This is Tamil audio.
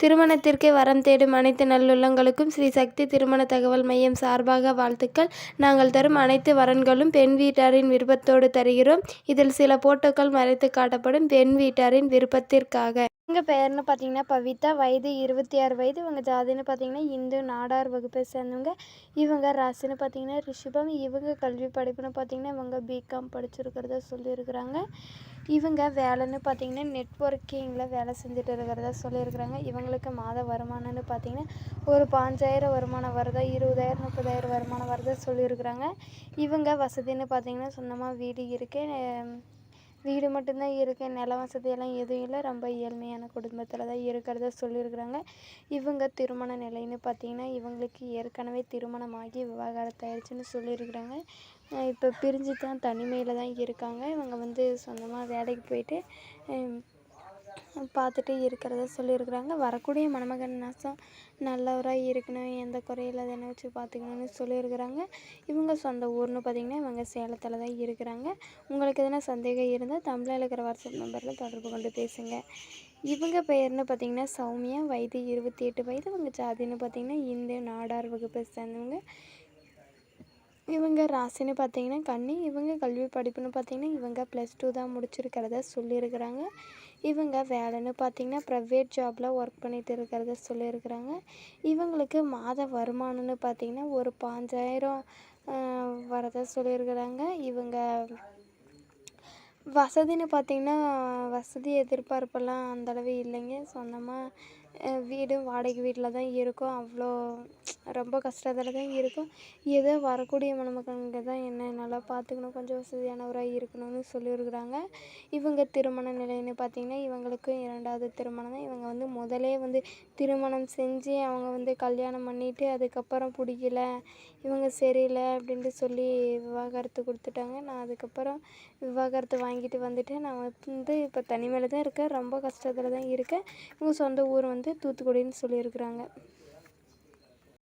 திருமணத்திற்கு வரம் தேடும் அனைத்து நல்லுள்ளங்களுக்கும் ஸ்ரீ சக்தி திருமண தகவல் மையம் சார்பாக வாழ்த்துக்கள். நாங்கள் தரும் அனைத்து வரன்களும் பெண் வீட்டாரின் விருப்பத்தோடு தருகிறோம். இதில் சில போட்டோக்கள் மறைத்து காட்டப்படும் பெண் வீட்டாரின் விருப்பத்திற்காக. இவங்க பெயர்னு பார்த்தீங்கன்னா பவிதா வயது இருபத்தி ஆறு வயது. இவங்க ஜாதின்னு பார்த்தீங்கன்னா இந்து நாடார் வகுப்பை சேர்ந்தவங்க. இவங்க ராசின்னு பார்த்தீங்கன்னா ரிஷபம். இவங்க கல்வி படிப்புன்னு பார்த்தீங்கன்னா இவங்க பிகாம் படிச்சிருக்கிறத சொல்லியிருக்கிறாங்க. இவங்க வேலைன்னு பார்த்தீங்கன்னா நெட்ஒர்க்கிங்கில் வேலை செஞ்சுட்டு இருக்கிறதா சொல்லியிருக்கிறாங்க. இவங்களுக்கு மாத வருமானம்னு பார்த்தீங்கன்னா ஒரு பாஞ்சாயிரம் வருமானம் வருதா இருபதாயிரம் முப்பதாயிரம் வருமானம் வருதா சொல்லியிருக்கிறாங்க. இவங்க வசதின்னு பார்த்தீங்கன்னா சொந்தமாக வீடு இருக்குது வீடு மட்டும்தான் இருக்குது நில வசதியெல்லாம் எதுவும் இல்லை. ரொம்ப ஏழ்மையான குடும்பத்தில் தான் இருக்கிறத சொல்லியிருக்கிறாங்க. இவங்க திருமண நிலைன்னு பார்த்தீங்கன்னா இவங்களுக்கு ஏற்கனவே திருமணமாகி விவாகரத்தாயிருச்சுன்னு சொல்லியிருக்கிறாங்க. இப்போ பிரிஞ்சு தான் தனிமையில் தான் இருக்காங்க. இவங்க வந்து சொந்தமாக வேலைக்கு போயிட்டு பார்த்துட்டு இருக்கிறத சொல்லியிருக்கிறாங்க. வரக்கூடிய மணமகன் நாசம் நல்லவராக இருக்கணும். எந்த குறையும் இல்லாத என்ன வச்சு பார்த்துக்கணும்னு சொல்லியிருக்கிறாங்க. இவங்க சொந்த ஊர்னு பார்த்திங்கன்னா இவங்க சேலத்தில் தான் இருக்கிறாங்க. உங்களுக்கு எதனா சந்தேகம் இருந்தால் தமிழில் இருக்கிற வாட்ஸ்அப் நம்பரில் தொடர்பு கொண்டு பேசுங்க. இவங்க பெயர்னு பார்த்திங்கன்னா சௌமியா. வயது இருபத்தி எட்டு வயது. இவங்க ஜாதின்னு பார்த்திங்கன்னா இந்து நாடார் வகுப்பை சேர்ந்தவங்க. இவங்க ராசின்னு பார்த்தீங்கன்னா கன்னி இவங்க கல்வி படிப்புன்னு பார்த்தீங்கன்னா இவங்க ப்ளஸ் டூ தான் முடிச்சிருக்கிறத சொல்லியிருக்கிறாங்க. இவங்க வேலைன்னு பார்த்தீங்கன்னா ப்ரைவேட் ஜாபில் ஒர்க் பண்ணிட்டு இருக்கிறத சொல்லியிருக்கிறாங்க. இவங்களுக்கு மாத வருமானம்னு பார்த்தீங்கன்னா ஒரு பாஞ்சாயிரம் வரத சொல்லியிருக்கிறாங்க. இவங்க வசதின்னு பார்த்தீங்கன்னா வசதி எதிர்பார்ப்பெல்லாம் அந்தளவு இல்லைங்க. சொந்தமாக வீடும் வாடகை வீட்டில் தான் இருக்கோம். அவ்வளோ ரொம்ப கஷ்டத்தில் தான் இருக்கும். ஏதோ வரக்கூடிய மணமக்களுங்க தான் என்ன நல்லா பார்த்துக்கணும் கொஞ்சம் வசதியானவராக இருக்கணும்னு சொல்லியிருக்கிறாங்க. இவங்க திருமண நிலைன்னு பார்த்தீங்கன்னா இவங்களுக்கும் இரண்டாவது திருமணம் தான். இவங்க வந்து முதலே வந்து திருமணம் செஞ்சு அவங்க வந்து கல்யாணம் பண்ணிவிட்டு அதுக்கப்புறம் பிடிக்கல இவங்க சரியில்லை அப்படின்ட்டு சொல்லி விவாகரத்து கொடுத்துட்டாங்க. நான் அதுக்கப்புறம் விவாகரத்து வாங்கிட்டு வந்துட்டேன் நான் வந்து இப்போ தனிமையில் தான் இருக்கேன். ரொம்ப கஷ்டத்தில் தான் இருக்கேன். இவங்க சொந்த ஊர் வந்து வந்து தூத்துக்குடின்னு சொல்லியிருக்கிறாங்க.